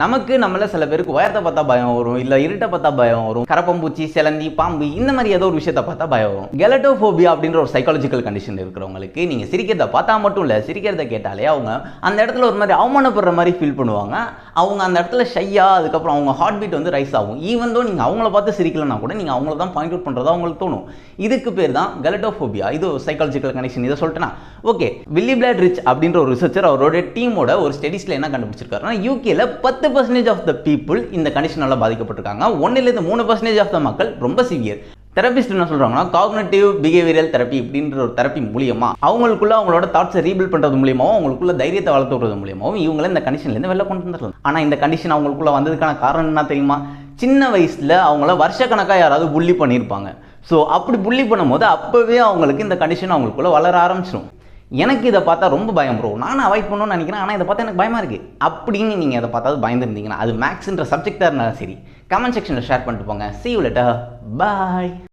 நமக்கு நம்மள சில பேருக்கு உயரத்தை பார்த்தா பயம் வரும் இல்ல இருட்டை பார்த்தா பயம் வரும் கரப்பம்பூச்சி சிலந்தி பாம்பு இந்த மாதிரி ஏதோ ஒரு விஷயத்தை பார்த்தா பயம் வரும். கெலட்டோஃபோபியா அப்படின்ற ஒரு சைக்காலஜிக்கல் கண்டிஷன் இருக்கிறவங்களுக்கு நீங்க சிரிக்கிறத பார்த்தா மட்டும் இல்ல சிரிக்கிறத கேட்டாலே அவங்க அந்த இடத்துல ஒரு மாதிரி அவமானப்படுற மாதிரி ஃபீல் பண்ணுவாங்க. அவங்க அந்த இடத்துல ஷையா அதுக்கப்புறம் அவங்க ஹார்ட் பீட் வந்து ரைஸ் ஆகும். ஈவன் தோ நீங்க அவங்கள பார்த்து சிரிக்கலனா கூட நீங்க அவங்கள தான் பாயிண்ட் அவுட் பண்றதா அவங்களுக்கு தோணும். இதுக்கு பேர் தான் கெலட்டோஃபோபியா இது சைக்காலஜிக்கல் கண்டிஷன் இதை சொல்லிட்டேன்னா ஓகே வில்லி பிளாட் ரிச் அப்படின்ற ஒரு ரிசர்ச்சர் அவரோட டீமோட ஒரு ஸ்டடீஸ்ல என்ன கண்டுபிடிச்சிருக்காருன்னா யூகேல பத்து பர்சன்டேஜ் ஆஃப் த பீப்புள் இந்த கண்டிஷனால் பாதிக்கப்பட்டிருக்காங்க. ஒன்னிலேருந்து மூணு பர்சன்டேஜ் ஆஃப் த மக்கள் ரொம்ப சிவியர் தெரபிஸ்ட் என்ன சொல்றாங்கன்னா காக்னேட்டிவ் பிஹேவியரல் தெரப்பி அப்படின்ற ஒரு தெரப்பி மூலியமா அவங்களுக்குள்ள அவங்களோட தாட்ஸை ரீபில் பண்றது மூலியமாகவும் அவங்களுக்குள்ள தைரியத்தை வளர்த்து விடுறது மூலியமாவும் இவங்கள இந்த கண்டிஷன்லேருந்து வெளில கொண்டு வந்துடலாம். ஆனால் இந்த கண்டிஷன் அவங்களுக்குள்ள வந்ததுக்கான காரணம் என்ன தெரியுமா? சின்ன வயசுல அவங்கள வருஷக்கணக்காக யாராவது புள்ளி பண்ணியிருப்பாங்க. ஸோ அப்படி புள்ளி பண்ணும்போது அப்பவே அவங்களுக்கு இந்த கண்டிஷன் அவங்களுக்குள்ள வளர ஆரம்பிச்சிடும் எனக்கு இதை பார்த்தா ரொம்ப பயம் ப்ரோ நானும் அவாய்ட் பண்ணணும்னு நினைக்கிறேன் ஆனால் இதை பார்த்தா எனக்கு பயமாக இருக்குது அப்படின்னு நீங்கள் இதை பார்த்தாவது பயந்துருந்தீங்கன்னா அது மேக்ஸ்ன்ற சப்ஜெக்டாக இருந்தாலும் சரி கமெண்ட் செக்ஷனில் ஷேர் பண்ணிட்டு போங்க. C you later. பாய்